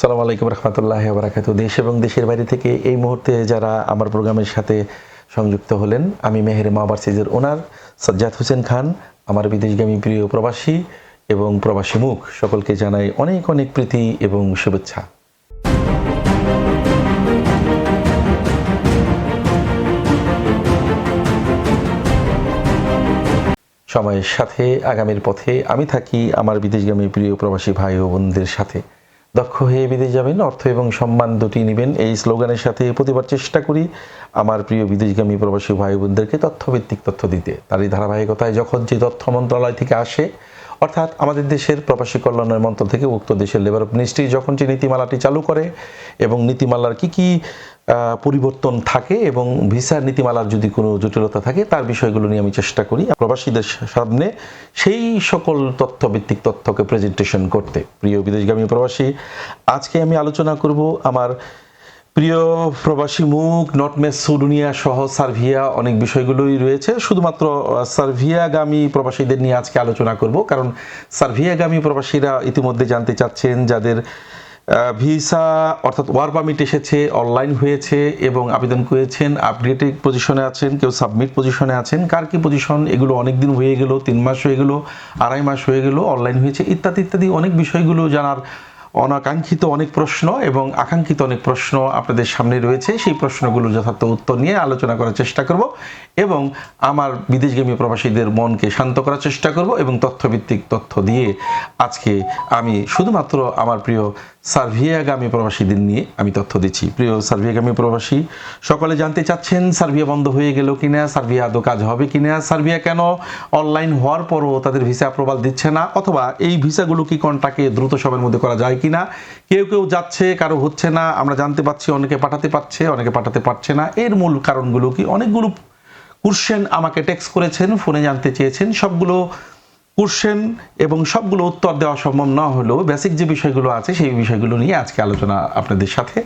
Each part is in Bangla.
সালাম আলাইকুম রহমতুল্লাহ বারাকাত দেশ এবং দেশের বাইরে থেকে এই মুহূর্তে যারা আমার প্রোগ্রামের সাথে সংযুক্ত হলেন, আমি মেহের মাওভার্সিজের ওনার সজ্জাদ হোসেন খান, আমার বিদেশগামী প্রিয় প্রবাসী এবং প্রবাসী মুখ, সকলকে জানাই অনেক অনেক প্রীতি এবং শুভেচ্ছা। সময়ের সাথে, আগামীর পথে আমি থাকি আমার বিদেশগামী প্রিয় প্রবাসী ভাই ও বোনদের সাথে। দক্ষ হয়ে বিদেশ যাবেন, অর্থ এবং সম্মান দুটি নেবেন। এই স্লোগানের সাথে প্রতিবার চেষ্টা করি আমার প্রিয় বিদেশগামী প্রবাসী ভাই বোনদেরকে তথ্যভিত্তিক তথ্য দিতে। তার এই ধারাবাহিকতায় যখন যে তথ্য মন্ত্রণালয় থেকে আসে, অর্থাৎ আমাদের দেশের প্রবাসী কল্যাণের মন্ত্র থেকে উক্ত দেশের লেবার মিনিস্ট্রি যখন যে নীতিমালাটি চালু করে এবং নীতিমালার কি কি পরিবর্তন থাকে এবং ভিসার নীতিমালার যদি কোনো জটিলতা থাকে, তার বিষয়গুলো নিয়ে আমি চেষ্টা করি প্রবাসীদের সামনে সেই সকল তথ্যভিত্তিক তথ্যকে প্রেজেন্টেশন করতে। প্রিয় বিদেশগামী প্রবাসী, আজকে আমি আলোচনা করব আমার প্রিয় প্রবাসী মুখ নটমেস সুডুনিয়া সহ সার্ভিয়া, অনেক বিষয়গুলোই রয়েছে। শুধুমাত্র সার্ভিয়াগামী প্রবাসীদের নিয়ে আজকে আলোচনা করব, কারণ সার্ভিয়াগামী প্রবাসীরা ইতিমধ্যে জানতে চাচ্ছেন যাদের ভিসা অর্থাৎ ওয়ার পারমিট এসেছে, অনলাইন হয়েছে এবং আবেদন করেছেন। আপডেটেড পজিশনে আছেন, কেউ সাবমিট পজিশনে আছেন। কার কি পজিশন? এগুলো অনেক দিন হয়ে গেল, তিন মাস হয়ে গেল, আড়াই মাস হয়ে গেল, অনলাইন হয়েছে, ইত্যাদি ইত্যাদি অনেক বিষয়গুলো জানার অনাকাঙ্ক্ষিত অনেক প্রশ্ন এবং আকাঙ্ক্ষিত অনেক প্রশ্ন আপনাদের সামনে রয়েছে। সেই প্রশ্নগুলো যথার্থ উত্তর নিয়ে আলোচনা করার চেষ্টা করব এবং আমার বিদেশগামী প্রবাসীদের মনকে শান্ত করার চেষ্টা করব এবং তথ্যভিত্তিক তথ্য দিয়ে আজকে আমি শুধুমাত্র আমার প্রিয় সার্ভিয়াগামী প্রবাসীদের নিয়ে আমি তথ্য দিচ্ছি। প্রিয় সার্ভিয়াগামী প্রবাসী, সকলে জানতে চাচ্ছেন সার্ভিয়া বন্ধ হয়ে গেল কিনা, সার্ভিয়া আদৌ কাজ হবে কিনা, সার্ভিয়া কেন অনলাইন হওয়ার পরও তাদের ভিসা অ্যাপ্রুভাল দিচ্ছে না, অথবা এই ভিসাগুলো কি কন্টাকে দ্রুত সময়ের মধ্যে করা যায় কিনা? কেউ কেউ যাচ্ছে, কারও হচ্ছে না, আমরা জানতে পাচ্ছি অনেকে পাঠাতে পারছে, অনেকে পাঠাতে পারছে না। এর মূল কারণগুলো কি? অনেকগুলো কুরশেন আমাকে টেক্সট করেছেন ফোনে জানতে চেয়েছেন, সবগুলো কোশ্চেন এবং সবগুলো উত্তর দেওয়া সম্ভব না হলেও বেসিক যে বিষয়গুলো আছে সেই বিষয়গুলো নিয়ে আজকে আলোচনা আপনাদের সাথে।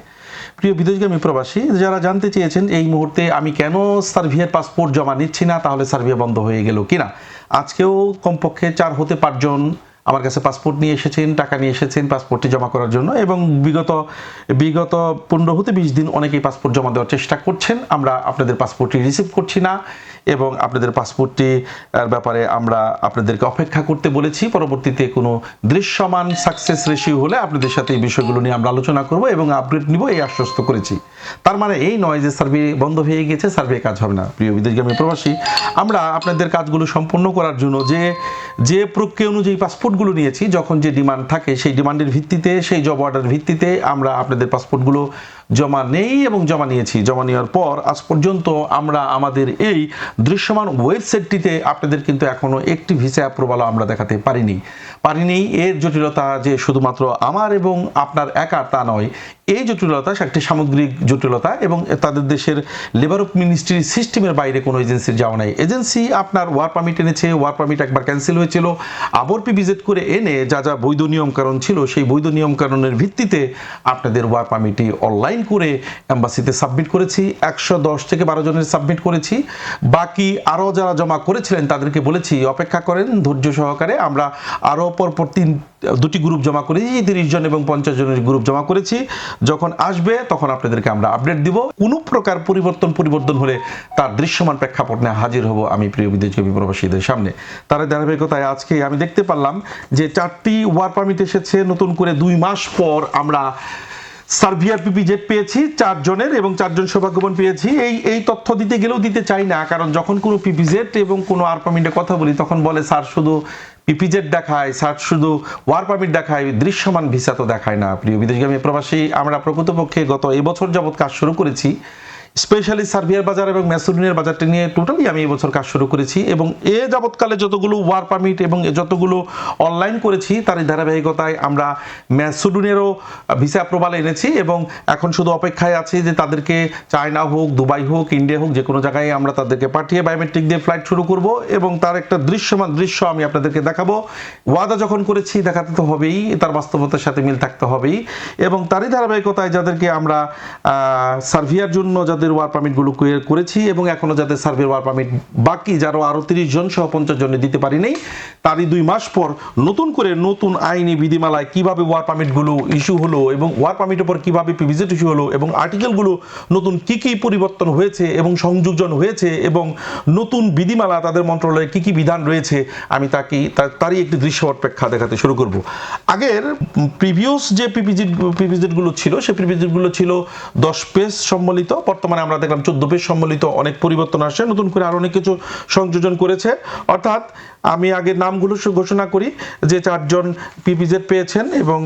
প্রিয় বিদেশগামী প্রবাসী, যারা জানতে চেয়েছেন এই মুহূর্তে আমি কেন সার্ভিয়ার পাসপোর্ট জমা নিচ্ছি না, তাহলে সার্ভিয়া বন্ধ হয়ে গেল কিনা? আজকেও কমপক্ষে চার হতে পাঁচজন আমার কাছে পাসপোর্ট নিয়ে এসেছেন, টাকা নিয়ে এসেছেন পাসপোর্টটি জমা করার জন্য এবং বিগত বিগত পনেরো হতে বিশ দিন অনেকেই পাসপোর্ট জমা দেওয়ার চেষ্টা করছেন। আমরা আপনাদের পাসপোর্টটি রিসিভ করছি না এবং আপনাদের পাসপোর্টটি ব্যাপারে আমরা আপনাদেরকে অপেক্ষা করতে বলেছি। পরবর্তীতে কোনো দৃশ্যমান সাকসেস রেশিও হলে আপনাদের সাথে এই বিষয়গুলো নিয়ে আমরা আলোচনা করব এবং আপডেট নিব, এই আশ্বস্ত করেছি। তার মানে এই নয় যে সার্ভে বন্ধ হয়ে গেছে সার্ভে কাজ হবে না। প্রিয় বিদেশগামী প্রবাসী, আমরা আপনাদের কাজগুলো সম্পূর্ণ করার জন্য যে যে প্রক্রিয়া অনুযায়ী পাসপোর্টগুলো নিয়েছি, যখন যে ডিমান্ড থাকে সেই ডিমান্ডের ভিত্তিতে, সেই জব অর্ডার ভিত্তিতে আমরা আপনাদের পাসপোর্টগুলো জমা নেই এবং জমা নিয়েছি। জমা নেওয়ার পর আজ পর্যন্ত আমরা আমাদের এই দৃশ্যমান ওয়েবসাইটটিতে আপনাদের কিন্তু এখনও একটি ভিসা অ্যাপ্রুভালও আমরা দেখাতে পারিনি। পারিনি এর জটিলতা যে শুধুমাত্র আমার এবং আপনার একার তা নয়, এই জটিলতা একটি সামগ্রিক জটিলতা এবং তাদের দেশের লেবার অফ মিনিস্ট্রি সিস্টেমের বাইরে কোনো এজেন্সির যাওয়া নাই। এজেন্সি আপনার ওয়ার পারমিট এনেছে ওয়ার পারমিট একবার ক্যান্সেল হয়েছিল, আবার পি ভিজিট করে এনে যা যা বৈধ নিয়মকানুন ছিল, সেই বৈধ নিয়মকানুনের ভিত্তিতে আপনাদের ওয়ার পারমিটটি অনলাইন করে অ্যাম্বাসিতে সাবমিট করেছি, একশো দশ থেকে বারো জনের সাবমিট করেছি। বাকি আরও যারা জমা করেছিলেন তাদেরকে বলেছি, অপেক্ষা করেন, ধৈর্য সহকারে আমরা আরও পরপর তিন, দুটি গ্রুপ জমা করেছি, তিরিশ জন এবং পঞ্চাশ জনের গ্রুপ জমা করেছি। যখন আসবে তখন আপনাদেরকে আমরা আপডেট দিব। কোনো প্রকার পরিবর্তন পরিবর্তন হলে তার দৃশ্যমান প্রেক্ষাপট হাজির হব আমি প্রিয় বিদেশি প্রবাসীদের সামনে। তার ধারাবাহিকতায় আজকে আমি দেখতে পারলাম যে চারটি ওয়ার পারমিট এসেছে। নতুন করে দুই মাস পর আমরা সার্ভিয়ার পিপি জেট পেয়েছি, চারজনের এবং চারজন সৌভাগ্যবান পেয়েছি। এই এই তথ্য দিতে গেলেও দিতে চাই না, কারণ যখন কোনো পিপি জেট এবং কোনো আর পারমিটের কথা বলি, তখন বলে, স্যার, শুধু পিপিজেড দেখায়, স্যার, শুধু ওয়ার পারমিট দেখায়, দৃশ্যমান ভিসা তো দেখায় না। প্রিয় বিদেশগামী প্রবাসী, আমরা প্রকৃতপক্ষে গত এবছর যাবৎ কাজ শুরু করেছি। স্পেশালি সার্ভিয়ার বাজার এবং ম্যাসুডিনের বাজারটি নিয়ে টোটালি আমি এবছর কাজ শুরু করেছি এবং এ যাবৎকালে যতগুলো ওয়ার পারমিট এবং যতগুলো অনলাইন করেছি তার এই ধারাবাহিকতায় আমরা ম্যাসুডুনেরও ভিসা অ্যাপ্রুভাল এনেছি এবং এখন শুধু অপেক্ষায় আছি যে তাদেরকে চায়না হোক, দুবাই হোক, ইন্ডিয়া হোক, যে কোনো জায়গায় আমরা তাদেরকে পাঠিয়ে বায়োমেট্রিক দিয়ে ফ্লাইট শুরু করব এবং তার একটা দৃশ্যমান দৃশ্য আমি আপনাদেরকে দেখাবো। ওয়াদা যখন করেছি, দেখাতে তো হবেই, তার বাস্তবতার সাথে মিল থাকতে হবেই এবং তারই ধারাবাহিকতায় যাদেরকে আমরা সার্ভিয়ার জন্য যাদের যাদের ওয়ার পারমিটগুলো ক্লিয়ার করেছি এবং এখনও যাদের সার্ভে ওয়ার পারমিট বাকি যারা আরও তিরিশ জন সহ পঞ্চাশ জনে দিতে পারি নাই, তারই দুই মাস পর নতুন করে নতুন আইনি বিধিমালায় কীভাবে ওয়ার পারমিটগুলো ইস্যু হলো এবং ওয়ার পারমিটের পর কীভাবে পিভিজেট ইস্যু হলো এবং আর্টিকেলগুলো নতুন কি কি পরিবর্তন হয়েছে এবং সংযোজন হয়েছে এবং নতুন বিধিমালা তাদের মন্ত্রণালয়ে কি কি বিধান রয়েছে, আমি তাকে তারই একটি দৃশ্যপট প্রেক্ষা দেখাতে শুরু করব। আগের প্রিভিয়াস যে পিপিজি পিপিজেটগুলো ছিল, সেই পিপিজেটগুলো ছিল দশ পেজ সম্বলিত, বর্তমানে আমরা দেখলাম চোদ্দ পেজ সম্বলিত অনেক পরিবর্তন আসছে। নতুন করে আরও অনেক কিছু সংযোজন করেছে। অর্থাৎ আমি আগে নামগুলো ঘোষণা করি, যে চারজন পিপিজেড পেয়েছেন এবং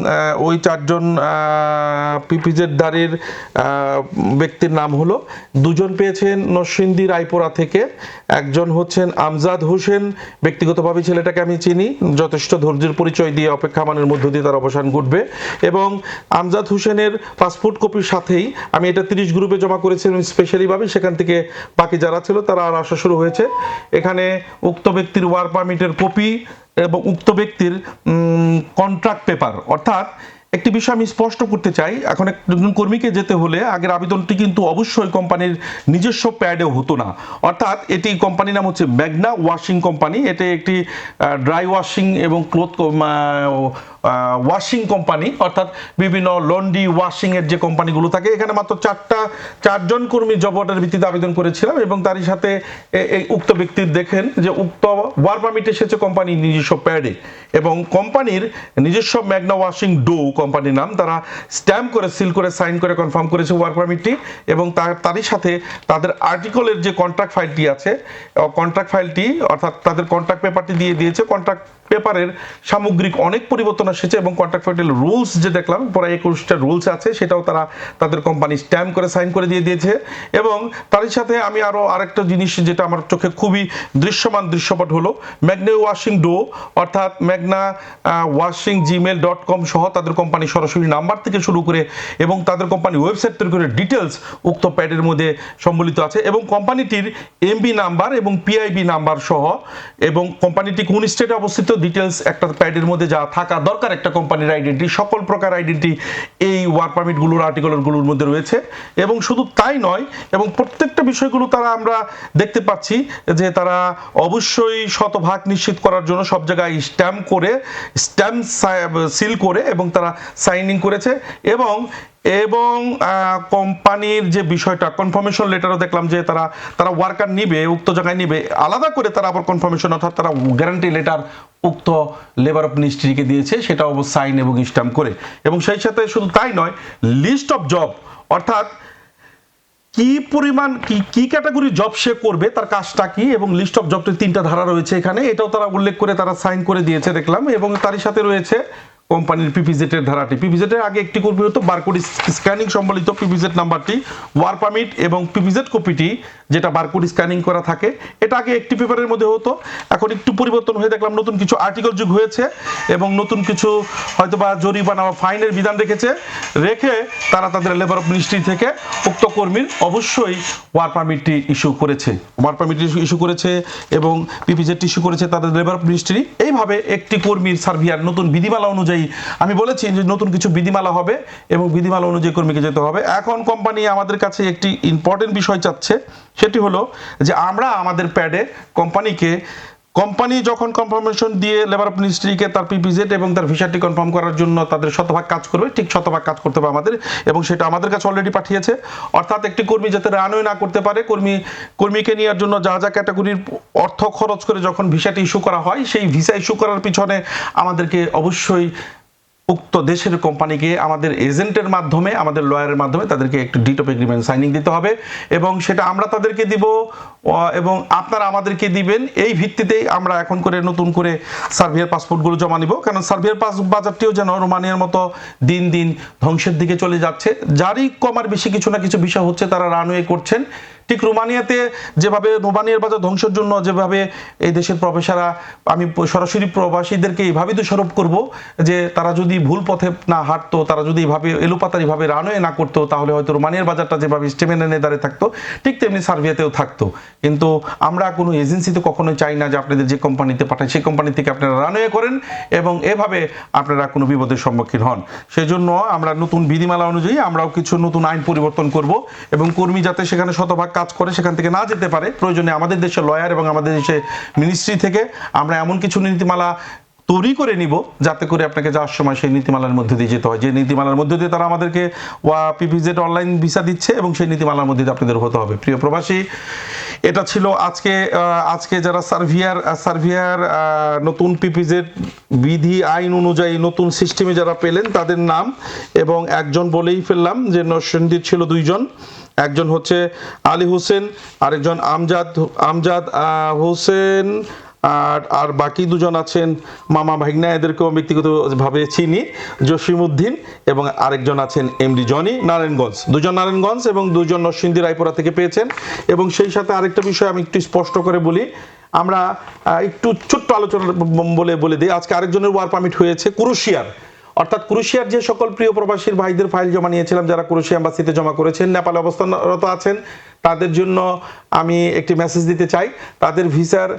ওই চারজন পিপিজেড দাঁড়ের ব্যক্তির নাম হলো, দুজন পেয়েছেন নরসিংদী রায়পুরা থেকে, একজন হচ্ছেন আমজাদ হোসেন, ব্যক্তিগতভাবে ছেলেটাকে আমি চিনি, যথেষ্ট ধৈর্যের পরিচয় দিয়ে অপেক্ষা মানের মধ্য দিয়ে তার অবসান ঘটবে, এবং আমজাদ হোসেনের পাসপোর্ট কপির সাথেই আমি এটা তিরিশ গ্রুপে জমা করেছিলাম স্পেশালিভাবে সেখান থেকে বাকি যারা ছিল তারা আর আসা শুরু হয়েছে। এখানে উক্ত ব্যক্তির ওয়ার পারমিটের কপি এবং উক্ত ব্যক্তির কন্ট্রাক্ট পেপার অর্থাৎ একটি বিষয় আমি স্পষ্ট করতে চাই। এখন একজন কর্মীকে যেতে হলে আগের আবেদনটি কিন্তু অবশ্যই কোম্পানির নিজস্ব প্যাডেও হতো না। অর্থাৎ এটি কোম্পানির নাম হচ্ছে ম্যাগনা ওয়াশিং কোম্পানি। এটি একটি ড্রাই ওয়াশিং এবং ক্লোথ ওয়াশিং কোম্পানি অর্থাৎ বিভিন্ন লন্ডি ওয়াশিং এর যে কোম্পানিগুলো থাকে, এখানে মাত্র চারটা, চারজন কর্মী জব ভিত্তিতে আবেদন করেছিলাম এবং তারই সাথে এই উক্ত ব্যক্তির দেখেন যে উক্ত ওয়ার পারমিট এসেছে কোম্পানির নিজস্ব প্যাডে এবং কোম্পানির নিজস্ব ম্যাগনা ওয়াশিং ডো কোম্পানির নাম, তারা স্ট্যাম্প করে সিল করে সাইন করে কনফার্ম করেছে ওয়ার পারমিটটি এবং তার, তারই সাথে তাদের আর্টিকলের যে কন্ট্রাক্ট ফাইলটি আছে কন্ট্রাক্ট ফাইলটি অর্থাৎ তাদের কন্ট্রাক্ট পেপারটি দিয়ে দিয়েছে কন্ট্রাক্ট পেপারের সামগ্রিক অনেক পরিবর্তন এসেছে এবং কন্ট্রাক্ট ফাইটের রুলস যে দেখলাম প্রায় একুশটা রুলস আছে, সেটাও তারা তাদের কোম্পানি স্ট্যাম্প করে সাইন করে দিয়ে দিয়েছে। এবং তারই সাথে আমি আরও আরেকটা জিনিস যেটা আমার চোখে খুবই দৃশ্যমান দৃশ্যপট হলো ম্যাগনা ওয়াশিং ডো অর্থাৎ Magna washing Gmail dot com সহ তাদের কোম্পানি সরাসরি নাম্বার থেকে শুরু করে এবং তাদের কোম্পানি ওয়েবসাইট তৈরি করে ডিটেলস উক্ত প্যাডের মধ্যে সম্বলিত আছে। এবং কোম্পানিটির এমবি নাম্বার এবং পিআইবি নাম্বার সহ এবং কোম্পানিটি কোন স্টেটে অবস্থিত ডিটেলস একটা প্যাডের মধ্যে যা থাকা দরকার একটা কোম্পানির আইডেন্টি সকল প্রকার আইডেন্টি এই ওয়ার পারমিটগুলোর আর্টিকেলগুলোর মধ্যে রয়েছে। এবং শুধু তাই নয়, এবং প্রত্যেকটা বিষয়গুলো তারা আমরা দেখতে পাচ্ছি যে তারা অবশ্যই শতভাগ নিশ্চিত করার জন্য সব জায়গায় স্ট্যাম্প করে স্ট্যাম্প সিল করে এবং তারা সাইনিং করেছে। এবং এবং কোম্পানির যে বিষয়টা কনফার্মেশন লেটারও দেখলাম যে তারা তারা ওয়ার্কার নিবে, উক্ত জায়গায় নিবে। আলাদা করে তারা আবার কনফার্মেশন অর্থাৎ তারা গ্যারান্টি লেটার উক্ত লেবার অফ মিনিস্ট্রিকে দিয়েছে সেটা অবশ্য সাইন এবং স্ট্যাম্প করে। এবং সেই সাথে শুধু তাই নয় লিস্ট অফ জব অর্থাৎ কি পরিমাণ, কি কি ক্যাটাগরি জব সে করবে, তার কাজটা কি, এবং লিস্ট অফ জবটির তিনটা ধারা রয়েছে এখানে, এটাও তারা উল্লেখ করে তারা সাইন করে দিয়েছে, দেখলাম। এবং তারই সাথে রয়েছে কোম্পানির পিপিজেটের ধারাটি। পিপিজেটের আগে একটি কপি হতো বারকোড স্ক্যানিং সম্বলিত পিপিজেট নাম্বারটি, ওয়ার পারমিট এবং পিপিজেট কপিটি, যেটা বারকোড স্ক্যানিং করা থাকে। এটা আগে একটি পেপারের মধ্যে হতো। এখন একটু পরিবর্তন হয়ে দেখলাম নতুন কিছু আর্টিকেল যুগ হয়েছে এবং নতুন কিছু হয়তো বা জরিমানা বা ফাইনের বিধান রেখেছে। রেখে তারা তাদের লেবার অফ মিনিস্ট্রি থেকে উক্ত কর্মীর অবশ্যই ওয়ার পারমিটটি ইস্যু করেছে। ওয়ার পারমিট ইস্যু করেছে এবং পিপিজেট ইস্যু করেছে তাদের লেবার অফ মিনিস্ট্রি এইভাবে একটি কর্মীর সার্ভিয়ার নতুন বিধিমালা অনুযায়ী আমি বলেছি যে নতুন কিছু বিধিমালা হবে এবং বিধিমালা অনুযায়ী কর্মীকে যেতে হবে। এখন কোম্পানি আমাদের কাছে একটি ইম্পর্টেন্ট বিষয় চাচ্ছে, সেটি হলো যে আমরা আমাদের প্যাডে কোম্পানিকে কোম্পানি যখন কনফার্মেশন দিয়ে লেবার মিনিস্ট্রিকে তার পিপিজেড এবং তার ভিসাটি কনফার্ম করার জন্য তাদের শতভাগ কাজ করবে, ঠিক শতভাগ কাজ করতে হবে আমাদের এবং সেটা আমাদের কাছে অলরেডি পাঠিয়েছে। অর্থাৎ একটি কর্মী যাতে রানওয়ে না করতে পারে, কর্মী, কর্মীকে নেওয়ার জন্য যা যা ক্যাটাগরির অর্থ খরচ করে যখন ভিসাটি ইস্যু করা হয়, সেই ভিসা ইস্যু করার পিছনে আমাদেরকে অবশ্যই উক্ত দেশের কোম্পানিকে আমাদের এজেন্টের মাধ্যমে, আমাদের লয়ারের মাধ্যমে তাদেরকে একটু ডিট অফ এগ্রিমেন্ট সাইনিং দিতে হবে এবং সেটা আমরা তাদেরকে দিব এবং আপনারা আমাদেরকে দিবেন। এই ভিত্তিতেই আমরা এখন করে নতুন করে সার্ভিয়ার পাসপোর্টগুলো জমা নিব। কারণ সার্ভিয়ার পাস বাজারটিও যেন রোমানিয়ার মতো দিন দিন ধ্বংসের দিকে চলে যাচ্ছে। যারই কমার বেশি কিছু না কিছু বিষয় হচ্ছে তারা রানওয়ে করছেন। ঠিক রোমানিয়াতে যেভাবে রোমানিয়ার বাজার ধ্বংসের জন্য যেভাবে এই দেশের প্রফেসররা, আমি সরাসরি প্রবাসীদেরকে এইভাবেই দোষারোপ করব যে তারা যদি ভুল পথে না হাঁটতো, তারা যদি এইভাবে এলোপাতারিভাবে রানওয়ে না করতো, তাহলে হয়তো রোমানিয়ার বাজারটা যেভাবে স্টেমেনে দাঁড়িয়ে থাকতো, ঠিক তেমনি সার্বিয়াতেও থাকতো। কিন্তু আমরা কোনো এজেন্সিতে কখনোই চাই না যে আপনাদের যে কোম্পানিতে পাঠায়, সেই কোম্পানি থেকে আপনারা রানওয়ে করেন এবং এভাবে আপনারা কোনো বিপদের সম্মুখীন হন। সেই জন্য আমরা নতুন বিধিমালা অনুযায়ী আমরাও কিছু নতুন আইন পরিবর্তন করব এবং কর্মী যাতে সেখানে শতভাগ কাজ করে সেখান থেকে না যেতে পারে। প্রয়োজনে আমাদের দেশের লয়ার এবং আমাদের দেশে মিনিস্ট্রি থেকে আমরা এমন কিছু নীতিমালা তৈরি করে নিব যাতে করে আপনাকে যাওয়ার সময় সেই নীতিমালার মধ্যে দিয়ে যেতে হয়। যে নীতিমালার মধ্যে দিয়ে তারা আমাদেরকে ওয়া পিপিজেড অনলাইন ভিসা দিচ্ছে এবং সেই নীতিমালার মধ্যে দিয়ে আপনাদের হতে হবে। প্রিয় প্রবাসী, এটা ছিল আজকে আজকে যারা সার্ভিয়ার সার্ভিয়ার নতুন পিপিজেড বিধি, আইন অনুযায়ী নতুন সিস্টেমে যারা পেলেন তাদের নাম এবং একজন বলেই ফেললাম যে নরসিংদীর ছিল দুইজন। একজন হচ্ছে আলী হোসেন, আরেকজন আমজাদ আমজাদ হোসেন, আর আর বাকি দুজন আছেন মামা ভাগনা, এদেরকেও ব্যক্তিগতভাবে চিনি, জসিমউদ্দিন এবং আরেকজন আছেন এমডি জনি নারায়ণগঞ্জ। দুজন নারায়ণগঞ্জ এবং দুজন নরসিংদী রায়পুরা থেকে পেয়েছেন। এবং সেই সাথে আরেকটা বিষয় আমি একটু স্পষ্ট করে বলি। আমরা একটু ছোট্ট আলোচনা বলে বলে দিই। আজকে আরেকজনের ওয়ার পারমিট হয়েছে কুরুশিয়ার। অর্থাৎ ক্রুশিয়ার যে সকল প্রিয় প্রবাসীর ভাইদের ফাইল জমা নিয়েছিলাম, যারা ক্রুশিয়া এম্বাসিতে জমা করেছেন, নেপালে অবস্থানরত আছেন, তাদের জন্য আমি একটি মেসেজ দিতে চাই। তাদের ভিসার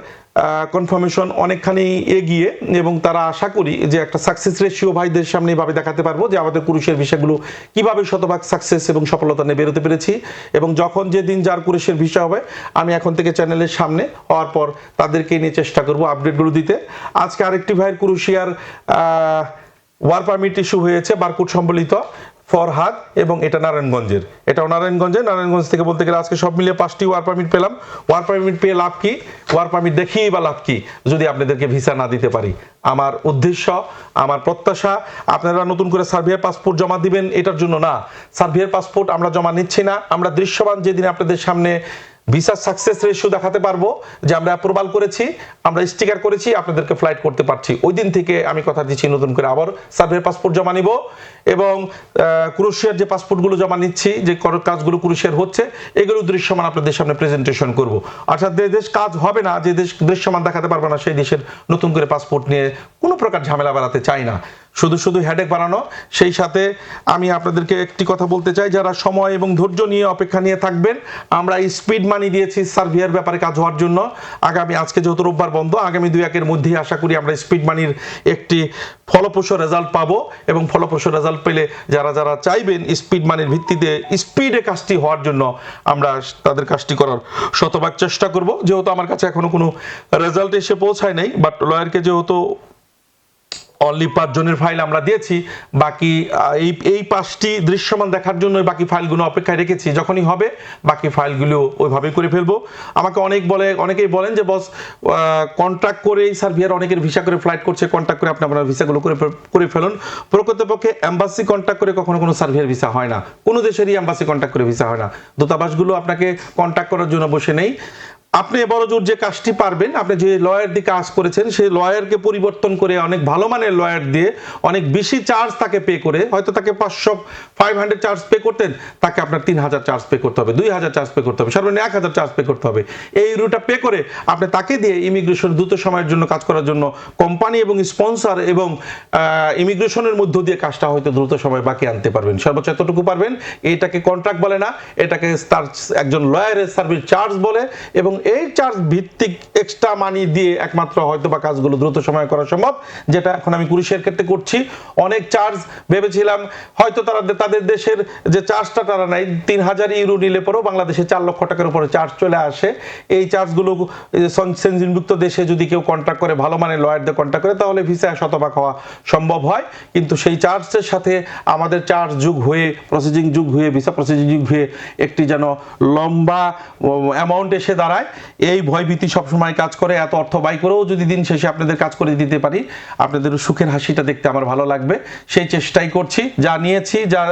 কনফার্মেশন অনেকখানি এগিয়ে এবং তারা আশা করি যে একটা সাকসেস রেশিও ভাইদের সামনে এভাবে দেখাতে পারব যে আমাদের পুরুষের ভিসাগুলো কীভাবে শতভাগ সাকসেস এবং সফলতা নিয়ে বেরোতে পেরেছি এবং যখন যে দিন যার পুরুষের ভিসা হবে, আমি এখন থেকে চ্যানেলের সামনে হওয়ার পর তাদেরকে নিয়ে চেষ্টা করব আপডেটগুলো দিতে। আজকে আরেকটি ভাইয়ের কুরুশিয়ার ওয়ার পারমিট ইস্যু হয়েছে বারকুট সম্বলিত ফরহাদ এবং এটা নারায়ণগঞ্জের। এটাও নারায়ণগঞ্জে নারায়ণগঞ্জ থেকে বলতে গেলে আজকে সব মিলিয়ে পাঁচটি ওয়ার পারমিট পেলাম। ওয়ার পারমিট পেয়ে লাভ কি? ওয়ার পারমিট দেখিয়ে বা লাভ কি? যদি আপনাদেরকে ভিসা না দিতে পারি। আমার উদ্দেশ্য, আমার প্রত্যাশা, আপনারা নতুন করে সার্ভিয়ার পাসপোর্ট জমা দিবেন, এটার জন্য না। সার্ভিয়ার পাসপোর্ট আমরা জমা নিচ্ছি না। আমরা দৃশ্যমান যেদিন আপনাদের সামনে ভিসা সাকসেস রেশিও দেখাতে পারব, যে আমরা অ্যাপ্রুভাল করেছি, আমরা স্টিকার করেছি, আপনাদেরকে ফ্লাইট করতে পারছি। ওই দিন থেকে আমি কথা দিচ্ছি নতুন করে আবার সার্ভে পাসপোর্ট জমা নিব এবং ক্রুশিয়ার যে পাসপোর্টগুলো জমা নিচ্ছি, যে কাজগুলো ক্রুশিয়ার হচ্ছে, এগুলো দৃশ্যমান আপনাদের সামনে প্রেজেন্টেশন করব। অর্থাৎ যে দেশ কাজ হবে না, যে দেশ দৃশ্যমান দেখাতে পারবে না, সেই দেশের নতুন করে পাসপোর্ট নিয়ে কোনো প্রকার ঝামেলা বাড়াতে চাই না। শুধু শুধু হেডেক বাড়ানো সেই সাথে আমি আপনাদেরকে একটি কথা বলতে চাই, যারা সময় এবং ধৈর্য নিয়ে অপেক্ষা নিয়ে থাকবেন, আমরা স্পিড মানি দিয়েছি সার্ভিয়ার ব্যাপারে কাজ হওয়ার জন্য। আগামী, আজকে যেহেতু রোববার বন্ধ, আগামী দুই একের মধ্যেই আশা করি আমরা স্পিড মানির একটি ফলপ্রসূ রেজাল্ট পাবো এবং ফলপ্রসূ রেজাল্ট পেলে যারা যারা চাইবেন স্পিড মানির ভিত্তিতে স্পিডে কাজটি হওয়ার জন্য, আমরা তাদের কাজটি করার শতভাগ চেষ্টা করব। যেহেতু আমার কাছে এখনও কোনো রেজাল্ট এসে পৌঁছায় নাই বাট লয়ারকে যেহেতু অনলি পাঁচজনের ফাইল আমরা দিয়েছি। বাকি এই এই পাঁচটি দৃশ্যমান দেখার জন্য বাকি ফাইলগুলো অপেক্ষায় রেখেছি। যখনই হবে, বাকি ফাইলগুলো ওইভাবে করে ফেলব। আমাকে অনেক বলে, অনেকেই বলেন যে, বস কন্ট্রাক্ট করে এই সার্ভিয়ার অনেকের ভিসা করে ফ্লাইট করছে কন্ট্যাক্ট করে আপনি আপনার ভিসাগুলো করে করে ফেলুন। প্রকৃতপক্ষে অ্যাম্বাসি কন্ট্যাক্ট করে কখনো কোনো সার্ভিয়ার ভিসা হয় না। কোনো দেশেরই অ্যাম্বাসি কন্ট্যাক্ট করে ভিসা হয় না। দূতাবাসগুলো আপনাকে কন্ট্যাক্ট করার জন্য বসে নেই। আপনি বড় জোর যে কাজটি পারবেন, আপনি যে লয়ার দিয়ে কাজ করেছেন, সেই লয়ারকে পরিবর্তন করে অনেক ভালো মানের লয়ার দিয়ে অনেক বেশি চার্জ তাকে পে করে, হয়তো তাকে পাঁচশো ফাইভ হান্ড্রেড চার্জ পে করতেন, তাকে আপনার তিন হাজার চার্জ পে করতে হবে, দুই হাজার চার্জ পে করতে হবে, সর্বনিম্ন এক হাজার চার্জ পে করতে হবে। এই রুটা পে করে আপনি তাকে দিয়ে ইমিগ্রেশন দ্রুত সময়ের জন্য কাজ করার জন্য কোম্পানি এবং স্পন্সর এবং ইমিগ্রেশনের মধ্য দিয়ে কাজটা হয়তো দ্রুত সময় বাকি আনতে পারবেন। সর্বোচ্চ এতটুকু পারবেন, এটাকে কন্ট্রাক্ট বলে না, এটাকে তার একজন লয়ারের সার্ভিস চার্জ বলে এবং এই চার্জ ভিত্তিক এক্সট্রা মানি দিয়ে একমাত্র হয়তো বা কাজগুলো দ্রুত সময় করা সম্ভব, যেটা এখন আমি কুরিশের ক্ষেত্রে করছি। অনেক চার্জ ভেবেছিলাম, হয়তো তারা তাদের দেশের যে চার্জটা তারা নাই, তিন হাজার ইউরো নিলে পরেও বাংলাদেশে চার লক্ষ টাকার উপরে চার্জ চলে আসে। এই চার্জগুলো সেনজিনভুক্ত দেশে যদি কেউ কন্ট্যাক্ট করে, ভালো মানের লয়ারদের কন্ট্যাক্ট করে, তাহলে ভিসা শতভাগ হওয়া সম্ভব হয়। কিন্তু সেই চার্জের সাথে আমাদের চার্জ যুগ হয়ে প্রসেসিং যুগ হয়ে ভিসা প্রসেসিং যুগ হয়ে একটি যেন লম্বা অ্যামাউন্ট এসে দাঁড়ায়। এই ভয়ভীতি সবসময় কাজ করে, এত অর্থ ব্যয় করেও যদি দিন শেষে আপনাদের কাজ করে দিতে পারি, আপনাদের সুখের হাসিটা দেখতে আমার ভালো লাগবে। সেই চেষ্টাই করছি, যা নিয়েছি, যা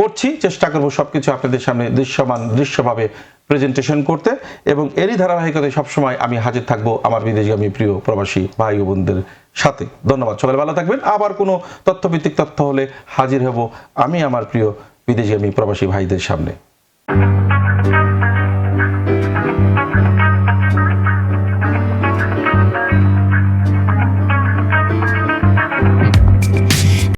করছি, চেষ্টা করব সবকিছু আপনাদের সামনে দৃশ্যমান, দৃশ্যভাবে প্রেজেন্টেশন করতে এবং এরই ধারাবাহিকতায় সবসময় আমি হাজির থাকব আমার বিদেশগামী প্রিয় প্রবাসী ভাই বোনদের সাথে। ধন্যবাদ, সকালে ভালো থাকবেন। আবার কোনো তথ্যভিত্তিক তথ্য হলে হাজির হব আমি আমার প্রিয় বিদেশগামী প্রবাসী ভাইদের সামনে।